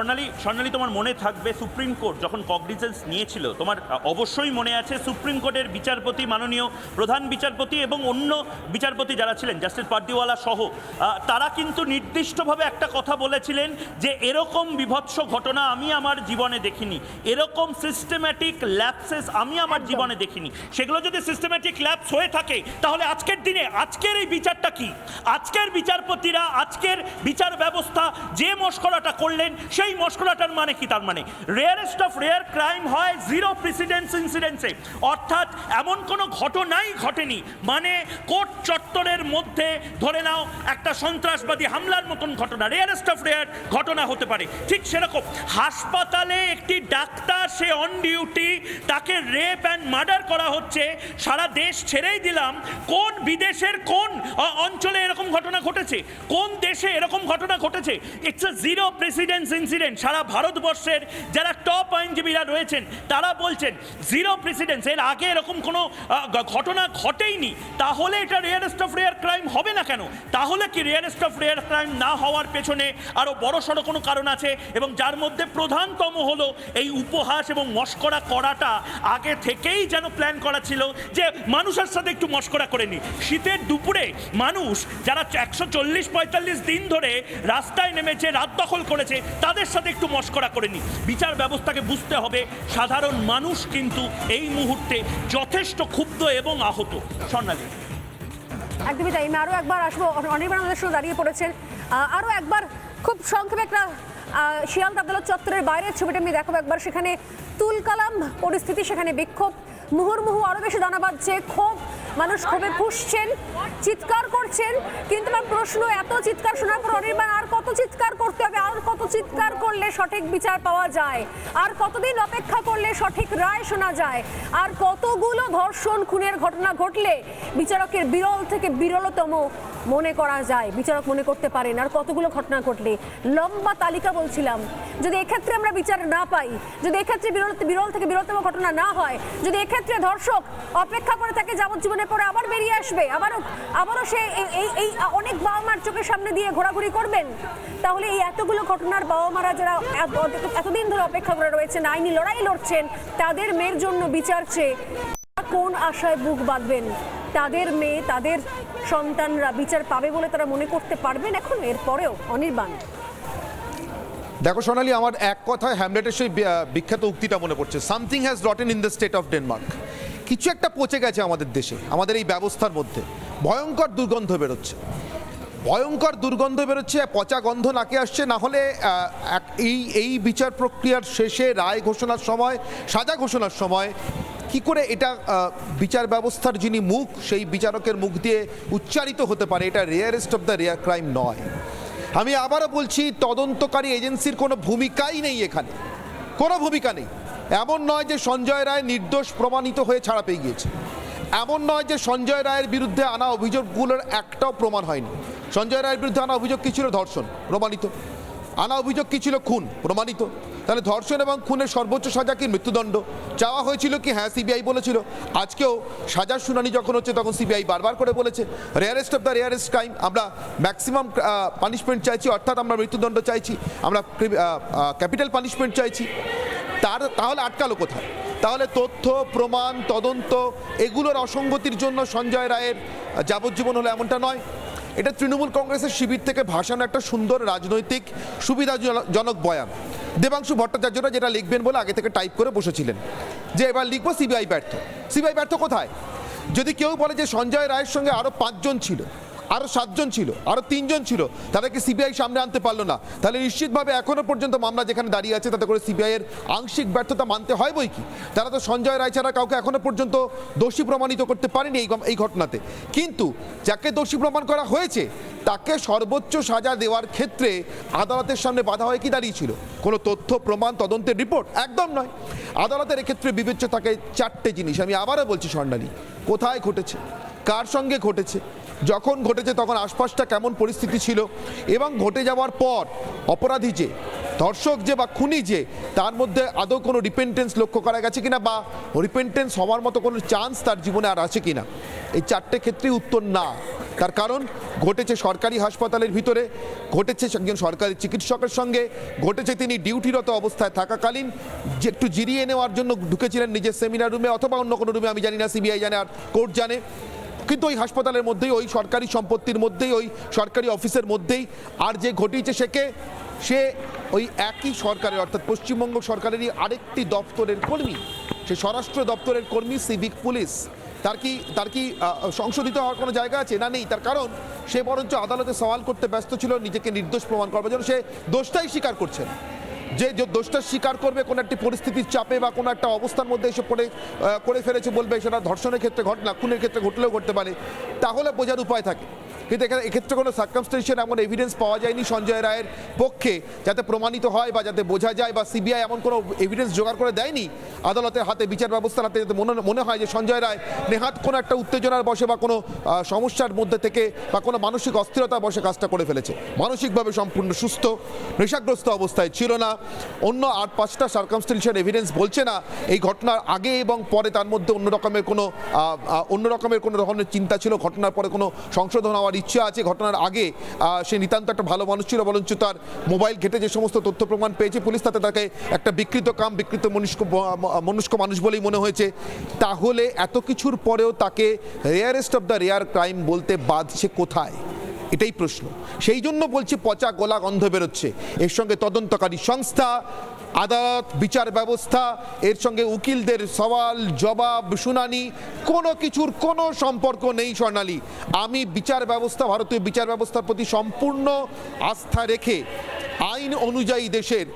স্বর্ণালী স্বর্ণালী তোমার মনে থাকবে সুপ্রিম কোর্ট যখন কগনিজেন্স নিয়েছিল। তোমার অবশ্যই মনে আছে সুপ্রিম কোর্টের বিচারপতি মাননীয় প্রধান বিচারপতি এবং অন্য বিচারপতি যারা ছিলেন জাস্টিস পার্দিওয়ালা সহ তারা কিন্তু নির্দিষ্টভাবে একটা কথা বলেছিলেন যে এরকম বিভৎস ঘটনা আমি আমার জীবনে দেখিনি। এরকম সিস্টেম্যাটিক ল্যাপসেস আমি আমার জীবনে দেখিনি। সেগুলো যদি সিস্টেম্যাটিক ল্যাপস হয়ে থাকে তাহলে আজকের দিনে আজকের এই বিচারটা কি? আজকের বিচারপতিরা আজকের বিচার ব্যবস্থা যে মস্করাটা করলেন সেই মস্করাটার মানে কি? তার মানে রেয়ারেস্ট অফ রেয়ার ক্রাইম হয় জিরো প্রেসিডেন্স ইনসিডেন্সে অর্থাৎ এমন কোনো ঘটনাই ঘটেনি। মানে কোর্ট চত্বরের মধ্যে, ধরে নাও, একটা সন্ত্রাসবাদী হামলার মতন ঘটনা রেয়ারেস্ট অফ রেয়ার ঘটনা হতে পারে। ঠিক সেরকম, হাসপাতালে একটি ডাক্তার, সে অন ডিউটি তাকে রেপ অ্যান্ড মার্ডার করা হচ্ছে। সারা দেশ ছেড়েই দিলাম। কোন বিদেশের কোন অঞ্চলে এরকম ঘটনা ঘটেছে? কোন দেশে এরকম ঘটনা ঘটেছে? ইটস জিরো প্রেসিডেন্স ইনসিডেন্ট সারা ভারতবর্ষের যারা টপ আইনজীবীরা রয়েছেন, তারা বলছেন জিরো প্রেসিডেন্স এর আগে এরকম কোনো ঘটনা ঘটেইনি। তাহলে এটা রেয়ারেস্ট অফ রেয়ার ক্রাইম হবে না কেন? তাহলে কি রেয়ারেস্ট অফ রেয়ার ক্রাইম না হওয়ার পেছনে আরও বড় সড়ো কোনো কারণ আছে? এবং যার মধ্যে প্রধানতম হলো এই উপহাস এবং মস্করা করাটা আগে থেকেই যেন প্ল্যান করা ছিল যে মানুষের সাথে একটু মস্করা করে নি শীতের দুপুরে মানুষ যারা একশো চল্লিশ পঁয়তাল্লিশ দিন ধরে রাস্তায় নেমেছে, রাত দখল করেছে, তাদের সাথে একটু মস্করা করে নি বিচার ব্যবস্থাকে বুঝতে হবে সাধারণ মানুষ কিন্তু এই মুহূর্তে যথেষ্ট ক্ষুব্ধ এবং আহত। স্বর্ণালী একদমই তাই। আমি আরও একবার আসব। অনির্বাণ আমাদের সঙ্গে দাঁড়িয়ে পড়েছেন। আরও একবার খুব সংক্ষেপে একটা আহ, শিয়াল আদালত চত্বরের বাইরের ছবিটা আমি দেখাবো একবার। সেখানে তুলকালাম পরিস্থিতি সেখানে বিক্ষোভ। মুহুর্মুহু আরও বেশি দানা বাঁধছে। ক্ষোভ মানুষ ক্ষোভে ফুসছেন চিৎকার করছেন। কিন্তু আমার প্রশ্ন এত চিৎকার শোনার পর অনির্বাণ কত চিৎকার করতে হবে, আর কত চিৎকার করলে সঠিক বিচার পাওয়া যায়, আর কতদিন অপেক্ষা করলে সঠিক রায় শোনা যায়, আর কতগুলো ধর্ষণ, খুনের ঘটনা ঘটলে বিচারকের বিরল থেকে বিরলতম মনে করা যায়, বিচারক মনে করতে পারেন। আর কতগুলো ঘটনা ঘটলে? লম্বা তালিকা বলছিলাম। যদি এক্ষেত্রে আমরা বিচার না পাই, যদি এক্ষেত্রে বিরল বিরল থেকে বিরলতম ঘটনা না হয়, যদি এক্ষেত্রে ধর্ষক অপেক্ষা করে থাকে যাবজ্জীবনের পরে আবার বেরিয়ে আসবে, আবারও আবারও সে এই এই অনেক বাবা মার চোখের সামনে দিয়ে ঘোরাঘুরি করবেন, তাহলে এই এতগুলো ঘটনার বাবা মারা যারা এতদিন ধরে অপেক্ষা করে রয়েছেন, আইনি লড়াই লড়ছেন, তাদের মেয়ের জন্য বিচার চেয়ে কোন আশায় বুক বাঁধবেন? তাদের মেয়ে, তাদের সন্তানরা বিচার পাবে বলে তারা মনে করতে পারবেন এখন, এরপরেও অনির্বাণ। দেখো সোনালি, আমার এক কথায় হ্যামলেটের সেই বিখ্যাত উক্তিটা মনে পড়ছে। Something has rotten in the state of Denmark কিছু একটা পচে গেছে আমাদের দেশে, আমাদের এই ব্যবস্থার মধ্যে। ভয়ঙ্কর দুর্গন্ধ বেরোচ্ছে। ভয়ঙ্কর দুর্গন্ধ বেরোচ্ছে, পচা গন্ধ নাকে আসছে, না হলে এই এই বিচার প্রক্রিয়ার শেষে রায় ঘোষণার সময়, সাজা ঘোষণার সময় কি করে এটা বিচার ব্যবস্থার যিনি মুখ, সেই বিচারকের মুখ দিয়ে উচ্চারিত হতে পারে, এটা rarest of the rare crime নয়। আমি আবারও বলছি, তদন্তকারী এজেন্সির কোনো ভূমিকাই নেই এখানে। কোনো ভূমিকা নেই। এমন নয় যে সঞ্জয় রায় নির্দোষ প্রমাণিত হয়ে ছাড়া পেয়ে গিয়েছে। এমন নয় যে সঞ্জয় রায়ের বিরুদ্ধে আনা অভিযোগগুলোর একটাও প্রমাণ হয়নি। সঞ্জয় রায়ের বিরুদ্ধে আনা অভিযোগ কি ছিল? ধর্ষণ, প্রমাণিত। আনা অভিযোগ কি ছিল? খুন, প্রমাণিত। তাহলে ধর্ষণ এবং খুনের সর্বোচ্চ সাজা কি মৃত্যুদণ্ড? চাওয়া হয়েছিল কি? হ্যাঁ সিবিআই বলেছিল। আজকেও সাজার শুনানি যখন হচ্ছে, তখন সিবিআই বারবার করে বলেছে rarest of the rarest crime আমরা ম্যাক্সিমাম পানিশমেন্ট চাইছি, অর্থাৎ আমরা মৃত্যুদণ্ড চাইছি, আমরা ক্যাপিটাল পানিশমেন্ট চাইছি। তার, তাহলে আটকালো কোথায়? তাহলে তথ্য, প্রমাণ, তদন্ত, এগুলোর অসঙ্গতির জন্য সঞ্জয় রায়ের যাবজ্জীবন হলো এমনটা নয়। এটা তৃণমূল কংগ্রেসের শিবির থেকে ভাসানো একটা সুন্দর রাজনৈতিক সুবিধাজনক বয়ান। দেবাংশু ভট্টাচার্যরা যেটা লিখবেন বলে আগে থেকে টাইপ করে বসেছিলেন। যে এবার লিখব সিবিআই ব্যর্থ। সিবিআই ব্যর্থ কোথায়? যদি কেউ বলে যে সঞ্জয় রায়ের সঙ্গে আরও পাঁচজন ছিল আরও সাতজন ছিল আরও তিনজন ছিল। তাদেরকে সিবিআই সামনে আনতে পারল না। তাহলে নিশ্চিতভাবে এখনও পর্যন্ত মামলা যেখানে দাঁড়িয়ে আছে, তাতে করে সিবিআই এর আংশিক ব্যর্থতা মানতে হয় বই কি? তারা তো সঞ্জয় রায় ছাড়া কাউকে এখনও পর্যন্ত দোষী প্রমাণিত করতে পারেনি এই এই ঘটনাতে। কিন্তু যাকে দোষী প্রমাণ করা হয়েছে, তাকে সর্বোচ্চ সাজা দেওয়ার ক্ষেত্রে আদালতের সামনে বাধা হয়ে কি দাঁড়িয়েছিল? কোনো তথ্য, প্রমাণ, তদন্তের রিপোর্ট? একদম নয়। আদালতের এক্ষেত্রে বিবেচ্য থাকে চারটে জিনিস। আমি আবারও বলছি স্বর্ণালী কোথায় ঘটেছে? কার সঙ্গে ঘটেছে? যখন ঘটেছে তখন আশপাশটা কেমন পরিস্থিতি ছিল এবং ঘটে যাওয়ার পর অপরাধী যে, ধর্ষক যে বা খুনি যে, তার মধ্যে আদৌ কোনো রিপেন্টেন্স লক্ষ্য করা গেছে কিনা বা রিপেন্টেন্স হওয়ার মতো কোনো চান্স তার জীবনে আর আছে কিনা? এই চারটে ক্ষেত্রেই উত্তর না। তার কারণ, ঘটেছে সরকারি হাসপাতালের ভিতরে, ঘটেছে একজন সরকারি চিকিৎসকের সঙ্গে, ঘটেছে তিনি ডিউটিরত অবস্থায় থাকাকালীন, যে একটু জিরিয়ে নেওয়ার জন্য ঢুকেছিলেন নিজের সেমিনার রুমে অথবা অন্য কোনো রুমে আমি জানি না সিবিআই জানে আর কোর্ট জানে। কিন্তু ওই হাসপাতালের মধ্যেই, ওই সরকারি সম্পত্তির মধ্যেই, ওই সরকারি অফিসের মধ্যেই আর যে ঘটিয়েছে সেকে, সে ওই একই সরকারের, অর্থাৎ পশ্চিমবঙ্গ সরকারেরই আরেকটি দপ্তরের কর্মী। সে স্বরাষ্ট্র দপ্তরের কর্মী, সিভিক পুলিশ। তার কি তার কি সংশোধিত হওয়ার কোনো জায়গা আছে? না, নেই। তার কারণ, সে বরঞ্চ আদালতে সওয়াল করতে ব্যস্ত ছিল, নিজেকে নির্দোষ প্রমাণ করবার জন্য। সে দোষটাই স্বীকার করছেন যে যে দোষটা স্বীকার করবে, কোনো একটি পরিস্থিতির চাপে বা কোনো একটা অবস্থার মধ্যে এসে পড়ে করে ফেলেছে বলবে, সেটা ধর্ষণের ক্ষেত্রে ঘটনা খুনের ক্ষেত্রে ঘটলেও ঘটতে পারে, তাহলে বোঝার উপায় থাকে। কিন্তু এখানে, এক্ষেত্রে কোনো সার্কামস্টেশন এমন এভিডেন্স পাওয়া যায়নি সঞ্জয় রায়ের পক্ষে, যাতে প্রমাণিত হয় বা যাতে বোঝা যায় বা সিবিআই এমন কোনো এভিডেন্স জোগাড় করে দেয়নি। আদালতের হাতে বিচার ব্যবস্থার হাতে যাতে মনে মনে হয় যে সঞ্জয় রায় নেহাত কোনো একটা উত্তেজনার বসে বা কোনো সমস্যার মধ্যে থেকে বা কোনো মানসিক অস্থিরতা বসে কাজটা করে ফেলেছে। মানসিকভাবে সম্পূর্ণ সুস্থ, নেশাগ্রস্ত অবস্থায় ছিল না। অন্য আট পাঁচটা সার্কামস্টেন্সিয়াল এভিডেন্স বলছে না। এই ঘটনার আগে এবং পরে তার মধ্যে অন্য রকমের কোনো অন্য রকমের কোনো ধরনের চিন্তা ছিল, ঘটনার পরে কোনো সংশোধন হওয়ার ইচ্ছা আছে। ঘটনার আগে সে নিতান্ত একটা ভালো মানুষ ছিল, বরঞ্চ তার মোবাইল ঘেটে যে সমস্ত তথ্য প্রমাণ পেয়েছে, পুলিশ তাতে তাকে একটা বিকৃত কাম, বিকৃত মনুষ্ক মনুষ্ক মানুষ বলেই মনে হয়েছে। তাহলে এত কিছুর পরেও তাকে rarest of the rare crime বলতে বাধছে কোথায়? এটাই প্রশ্ন। সেই জন্য বলছি পচা গোলা গন্ধ বেরোচ্ছে। এর সঙ্গে তদন্তকারী সংস্থা, আদালত, বিচার ব্যবস্থা, এর সঙ্গে উকিলদের সওয়াল, জবাব, শুনানি, কোনো কিছুর কোনো সম্পর্ক নেই স্বর্ণালী। আমি বিচার ব্যবস্থা, ভারতীয় বিচার ব্যবস্থার প্রতি সম্পূর্ণ আস্থা রেখে আইন অনুযায়ী দেশের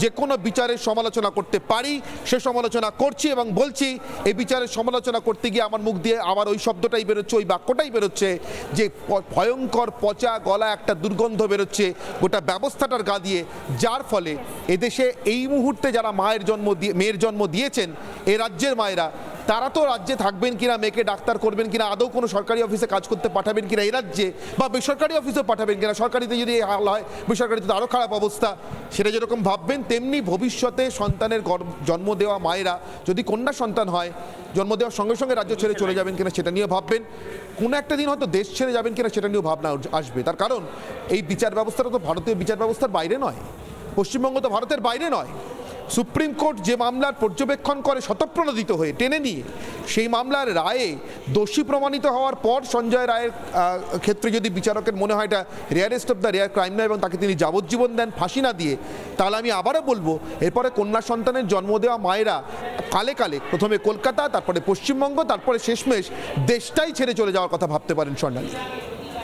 যে কোনো বিচারের সমালোচনা করতে পারি, সে সমালোচনা করছি এবং বলছি, এই বিচারের সমালোচনা করতে গিয়ে আমার মুখ দিয়ে আবার ওই শব্দটাই বেরোচ্ছে, ওই বাক্যটাই বেরোচ্ছে যে ভয়ঙ্কর পচা গলা একটা দুর্গন্ধ বেরোচ্ছে গোটা ব্যবস্থাটার গা দিয়ে। যার ফলে এদেশে এই মুহূর্তে যারা মায়ের জন্ম দিয়ে, মেয়ের জন্ম দিয়েছেন, এ রাজ্যের মায়েরা তারা তো রাজ্যে থাকবেন কিনা, মেয়েকে ডাক্তার করবেন কিনা, আদৌ কোনো সরকারি অফিসে কাজ করতে পাঠাবেন কিনা এ রাজ্যে বা বেসরকারি অফিসেও পাঠাবেন কিনা, সরকারিতে যদি হাল হয়, বেসরকারিতে আরও খারাপ অবস্থা। সেটা যেরকম ভাববেন, তেমনি ভবিষ্যতে সন্তানের জন্ম দেওয়া মায়েরা, যদি কন্যা সন্তান হয়, জন্ম দেওয়ার সঙ্গে সঙ্গে রাজ্য ছেড়ে চলে যাবেন কিনা সেটা নিয়ে ভাববেন। কোনো একটা দিন হয়তো দেশ ছেড়ে যাবেন কিনা সেটা নিয়েও ভাবনা আসবে। তার কারণ, এই বিচার ব্যবস্থাটা তো ভারতীয় বিচার ব্যবস্থার বাইরে নয়। পশ্চিমবঙ্গ তো ভারতের বাইরে নয়। সুপ্রিম কোর্ট যে মামলার পর্যবেক্ষণ করে শতপ্রণোদিত হয়ে টেনে নিয়ে, সেই মামলার রায়ে দোষী প্রমাণিত হওয়ার পর সঞ্জয় রায়ের ক্ষেত্রে যদি বিচারকের মনে হয় এটা rarest of the rare crime নয় এবং তাকে তিনি যাবজ্জীবন দেন ফাঁসি না দিয়ে, তাহলে আমি আবারও বলব, এরপরে কন্যা সন্তানের জন্ম দেওয়া মায়েরা কালে কালে, প্রথমে কলকাতা, তারপরে পশ্চিমবঙ্গ, তারপরে শেষমেশ দেশটাই ছেড়ে চলে যাওয়ার কথা ভাবতে পারেন স্বর্ণালী।